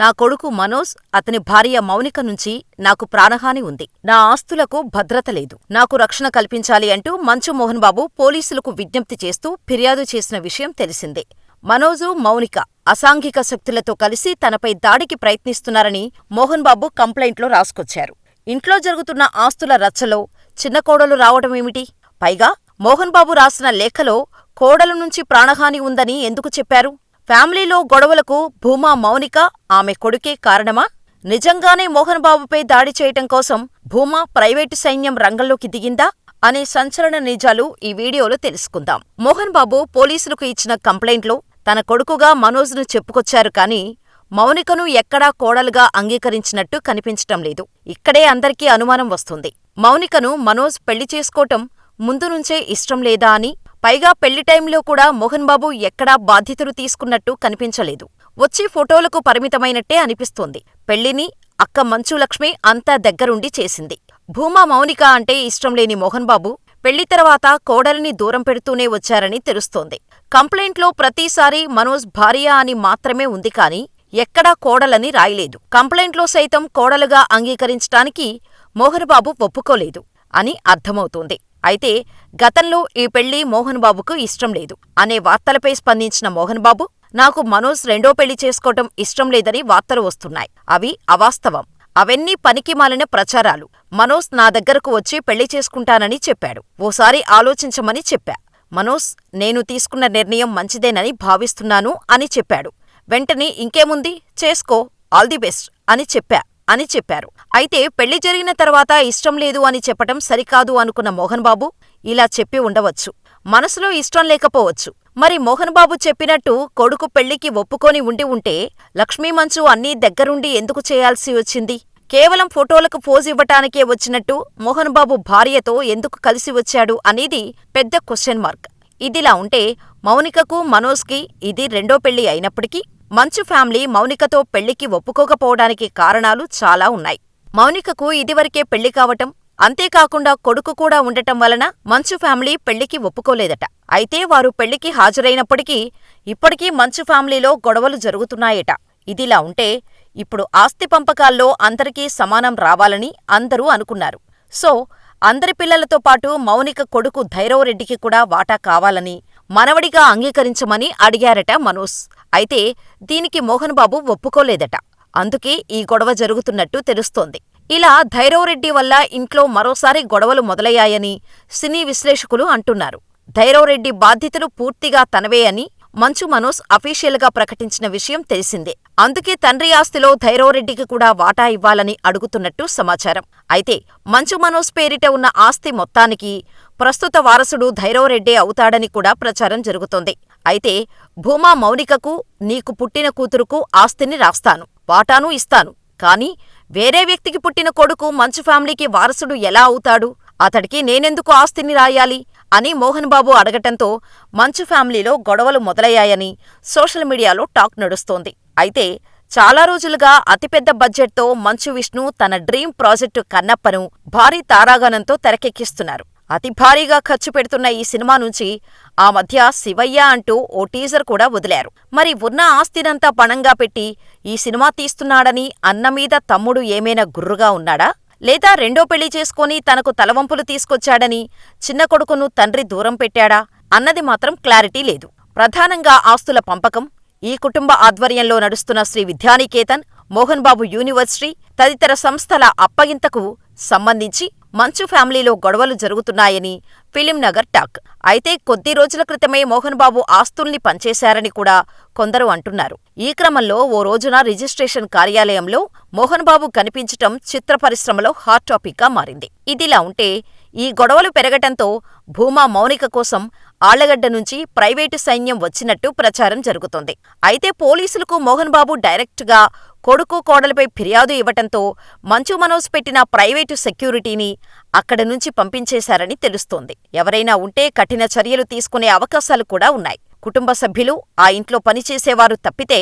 నా కొడుకు మనోజ్, అతని భార్య మౌనిక నుంచి నాకు ప్రాణహాని ఉంది. నా ఆస్తులకు భద్రత లేదు. నాకు రక్షణ కల్పించాలి అంటూ మంచు మోహన్ బాబు పోలీసులకు విజ్ఞప్తి చేస్తూ ఫిర్యాదు చేసిన విషయం తెలిసిందే. మనోజు, మౌనిక అసాంఘిక శక్తులతో కలిసి తనపై దాడికి ప్రయత్నిస్తున్నారని మోహన్ బాబు కంప్లైంట్లో రాసుకొచ్చారు. ఇంట్లో జరుగుతున్న ఆస్తుల రచ్చలో చిన్న కోడలు రావటమేమిటి? పైగా మోహన్ బాబు రాసిన లేఖలో కోడలు నుంచి ప్రాణహాని ఉందని ఎందుకు చెప్పారు? ఫ్యామిలీలో గొడవలకు భూమా మౌనిక, ఆమె కొడుకే కారణమా? నిజంగానే మోహన్ బాబుపై దాడి చేయటం కోసం భూమా ప్రైవేటు సైన్యం రంగంలోకి దిగిందా? అనే సంచలన నిజాలు ఈ వీడియోలో తెలుసుకుందాం. మోహన్ బాబు పోలీసులకు ఇచ్చిన కంప్లైంట్లో తన కొడుకుగా మనోజ్ను చెప్పుకొచ్చారు కానీ మౌనికను ఎక్కడా కోడలుగా అంగీకరించినట్టు కనిపించటం లేదు. ఇక్కడే అందరికీ అనుమానం వస్తుంది. మౌనికను మనోజ్ పెళ్ళి చేసుకోవటం ముందు నుంచే ఇష్టం లేదా అని, పైగా పెళ్ళి టైంలో కూడా మోహన్ బాబు ఎక్కడా బాధ్యతలు తీసుకున్నట్టు కనిపించలేదు. వచ్చి ఫోటోలకు పరిమితమైనట్టే అనిపిస్తోంది. పెళ్ళిని అక్క మంచులక్ష్మి అంతా దగ్గరుండి చేసింది. భూమా మౌనిక అంటే ఇష్టం లేని మోహన్ బాబు పెళ్ళి తర్వాత కోడలిని దూరం పెడుతూనే వచ్చారని తెలుస్తోంది. కంప్లైంట్లో ప్రతిసారీ మనోజ్ భార్య అని మాత్రమే ఉంది కానీ ఎక్కడా కోడలని రాయలేదు. కంప్లైంట్లో సైతం కోడలుగా అంగీకరించటానికి మోహన్ బాబు ఒప్పుకోలేదు అని అర్థమవుతోంది. అయితే గతంలో ఈ పెళ్ళి మోహన్ బాబుకు ఇష్టం లేదు అనే వార్తలపై స్పందించిన మోహన్ బాబు నాకు మనోజ్ రెండో పెళ్ళి చేసుకోవటం ఇష్టం లేదని వార్తలు వస్తున్నాయి. అవి అవాస్తవం. అవన్నీ పనికిమాలిన ప్రచారాలు. మనోజ్ నా దగ్గరకు వచ్చి పెళ్ళి చేసుకుంటానని చెప్పాడు. ఓసారి ఆలోచించమని చెప్పా. మనోజ్ నేను తీసుకున్న నిర్ణయం మంచిదేనని భావిస్తున్నాను అని చెప్పాడు. వెంటనే ఇంకేముంది చేసుకో ఆల్ ది బెస్ట్ అని చెప్పా అని చెప్పారు. అయితే పెళ్ళి జరిగిన తర్వాత ఇష్టం లేదు అని చెప్పటం సరికాదు అనుకున్న మోహన్ బాబు ఇలా చెప్పి ఉండవచ్చు. మనసులో ఇష్టం లేకపోవచ్చు. మరి మోహన్ బాబు చెప్పినట్టు కొడుకు పెళ్ళికి ఒప్పుకొని ఉండి ఉంటే లక్ష్మీ మంచు అన్నీ దగ్గరుండి ఎందుకు చేయాల్సి వచ్చింది? కేవలం ఫోటోలకు పోజ్ ఇవ్వటానికే వచ్చినట్టు మోహన్ బాబు భార్యతో ఎందుకు కలిసి వచ్చాడు అనేది పెద్ద క్వశ్చన్ మార్క్. ఇదిలా ఉంటే మౌనికకు మనోజ్కి ఇది రెండో పెళ్ళి అయినప్పటికీ మంచు ఫ్యామిలీ మౌనికతో పెళ్ళికి ఒప్పుకోకపోవడానికి కారణాలు చాలా ఉన్నాయి. మౌనికకు ఇదివరకే పెళ్ళి కావటం, అంతేకాకుండా కొడుకు కూడా ఉండటం వలన మంచు ఫ్యామిలీ పెళ్ళికి ఒప్పుకోలేదట. అయితే వారు పెళ్ళికి హాజరైనప్పటికీ ఇప్పటికీ మంచు ఫ్యామిలీలో గొడవలు జరుగుతున్నాయట. ఇదిలా ఉంటే ఇప్పుడు ఆస్తి పంపకాల్లో అందరికీ సమానం రావాలని అందరూ అనుకున్నారు. సో అందరి పిల్లలతో పాటు మౌనిక కొడుకు ధైరవరెడ్డికి కూడా వాటా కావాలని, మనవడిగా అంగీకరించమని అడిగారట మనోజ్. అయితే దీనికి మోహన్ బాబు ఒప్పుకోలేదట. అందుకే ఈ గొడవ జరుగుతున్నట్టు తెలుస్తోంది. ఇలా ధైరవరెడ్డి వల్ల ఇంట్లో మరోసారి గొడవలు మొదలయ్యాయని సినీ విశ్లేషకులు అంటున్నారు. ధైరవరెడ్డి బాధ్యతలు పూర్తిగా తనవే అని మంచు మనోజ్ అఫీషియల్గా ప్రకటించిన విషయం తెలిసిందే. అందుకే తండ్రి ఆస్తిలో ధైరోరెడ్డికి కూడా వాటా ఇవ్వాలని అడుగుతున్నట్టు సమాచారం. అయితే మంచు మనోజ్ పేరిట ఉన్న ఆస్తి మొత్తానికి ప్రస్తుత వారసుడు ధైరోరెడ్డే అవుతాడని కూడా ప్రచారం జరుగుతోంది. అయితే భూమా మౌనికకు నీకు పుట్టిన కూతురుకు ఆస్తిని రాస్తాను, వాటానూ ఇస్తాను. కానీ వేరే వ్యక్తికి పుట్టిన కొడుకు మంచు ఫ్యామిలీకి వారసుడు ఎలా అవుతాడు? అతడికి నేనెందుకు ఆస్తిని రాయాలి? అని మోహన్ బాబు అడగటంతో మంచు ఫ్యామిలీలో గొడవలు మొదలయ్యాయని సోషల్ మీడియాలో టాక్ నడుస్తోంది. అయితే చాలా రోజులుగా అతిపెద్ద బడ్జెట్తో మంచు విష్ణు తన డ్రీమ్ ప్రాజెక్టు కన్నప్పను భారీ తారాగణంతో తెరకెక్కిస్తున్నారు. అతి భారీగా ఖర్చు పెడుతున్న ఈ సినిమా నుంచి ఆ మధ్య శివయ్య అంటూ ఓ టీజర్ కూడా వదిలారు. మరి ఉన్న ఆస్తినంతా పణంగా పెట్టి ఈ సినిమా తీస్తున్నాడని అన్నమీద తమ్ముడు ఏమైనా గుర్రుగా ఉన్నాడా? లేదా రెండో పెళ్ళి చేసుకుని తనకు తలవంపులు తీసుకొచ్చాడని చిన్న కొడుకును తండ్రి దూరం పెట్టాడా? అన్నది మాత్రం క్లారిటీ లేదు. ప్రధానంగా ఆస్తుల పంపకం, ఈ కుటుంబ ఆధ్వర్యంలో నడుస్తున్న శ్రీ విద్యానికేతన్, మోహన్ బాబు యూనివర్సిటీ తదితర సంస్థల అప్పగింతకు సంబంధించి మంచు ఫ్యామిలీలో గొడవలు జరుగుతున్నాయని ఫిలిం నగర్ టాక్. అయితే కొద్ది రోజుల క్రితమే మోహన్ బాబు ఆస్తుల్ని పంచేశారని కూడా కొందరు అంటున్నారు. ఈ క్రమంలో ఓ రోజున రిజిస్ట్రేషన్ కార్యాలయంలో మోహన్ బాబు కనిపించటం చిత్ర పరిశ్రమలో హాట్ టాపిక్గా మారింది. ఇదిలా ఉంటే ఈ గొడవలు పెరగటంతో భూమా మౌనిక కోసం ఆళ్ళగడ్డ నుంచి ప్రైవేటు సైన్యం వచ్చినట్టు ప్రచారం జరుగుతోంది. అయితే పోలీసులకు మోహన్ బాబు డైరెక్ట్గా కొడుకు కోడలిపై ఫిర్యాదు ఇవ్వటంతో మంచు మనోజ్ పెట్టిన ప్రైవేటు సెక్యూరిటీని అక్కడి నుంచి పంపించేశారని తెలుస్తోంది. ఎవరైనా ఉంటే కఠిన చర్యలు తీసుకునే అవకాశాలు కూడా ఉన్నాయి. కుటుంబ సభ్యులు, ఆ ఇంట్లో పనిచేసేవారు తప్పితే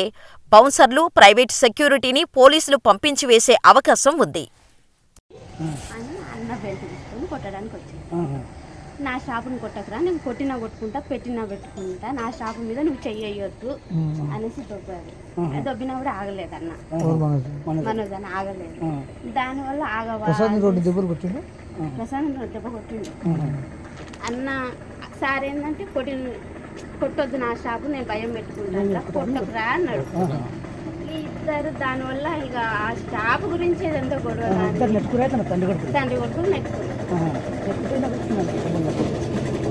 బౌన్సర్లు, ప్రైవేటు సెక్యూరిటీని పోలీసులు పంపించి వేసే అవకాశం ఉంది. అన్న. నా షాపుని కొట్టకురా నేను కొట్టినా కొట్టుకుంటా పెట్టినా పెట్టుకుంటా నా షాపు మీద నువ్వు చెయ్యొద్దు అనేసి దొబ్బారు. దొబ్బినా కూడా ఆగలేదన్న. మనోజ్ అని ఆగలేదు. దానివల్ల ఆగవా ప్రసాదం దెబ్బ కొట్టిండు. అన్న సార్ ఏంటంటే కొట్టి కొట్టొద్దు నా షాపు నేను భయం పెట్టుకుంటా కొట్టకురా అన్నాడు. ఇద్దరు దానివల్ల ఇక ఆ షాపు గురించి ఏదంతా గొడవ నెట్టుకురా తన తండ్రి కొడుకు. తండ్రి కొడుకు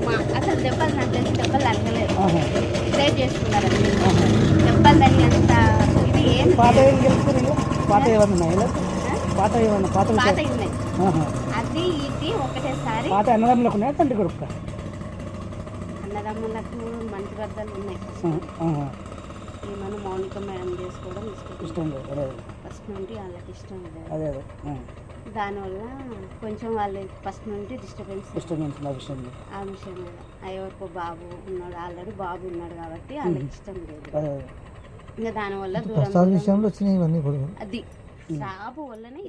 మా- అసలు దెబ్బలు నాకు తెలిసి దెబ్బలు తగ్గలేదు. చేసుకున్నారు. దెబ్బలు తగినంత ఇది ఏం పాత ఏం పాత ఏమన్నా ఉన్నాయా ఆ? పాత ఏమన్నా పాత పాత ఉన్నాయి ఆహా. అది ఇది ఒకటేసారి పాత అన్నదమ్ములకు ఉన్నాయా తండ్రి కొడుకు అన్నదమ్ములకు మంచి బద్దలు ఉన్నాయి. ఈమెను మౌనిక మేడం చేసుకోవడం ఇష్టం. లేదు ఫస్ట్ నుండి వాళ్ళకి ఇష్టం లేదు. అదే అదే. ఆ. దానివల్ల కొంచెం వాళ్ళు ఫస్ట్ నుండి డిస్టర్బెన్స్. ఇష్టం నుంచి నా విషయం లేదు. ఆ విషయం మీద ఆ ఎవరికో బాబు ఉన్నాడు ఆల్రెడీ బాబు ఉన్నాడు కాబట్టి వాళ్ళకి ఇష్టం లేదు. అదే ఇంకా దానివల్ల దూరం విషయంలో వచ్చినాయి ఇవన్నీ కూడా. అది. షాపు వల్లనే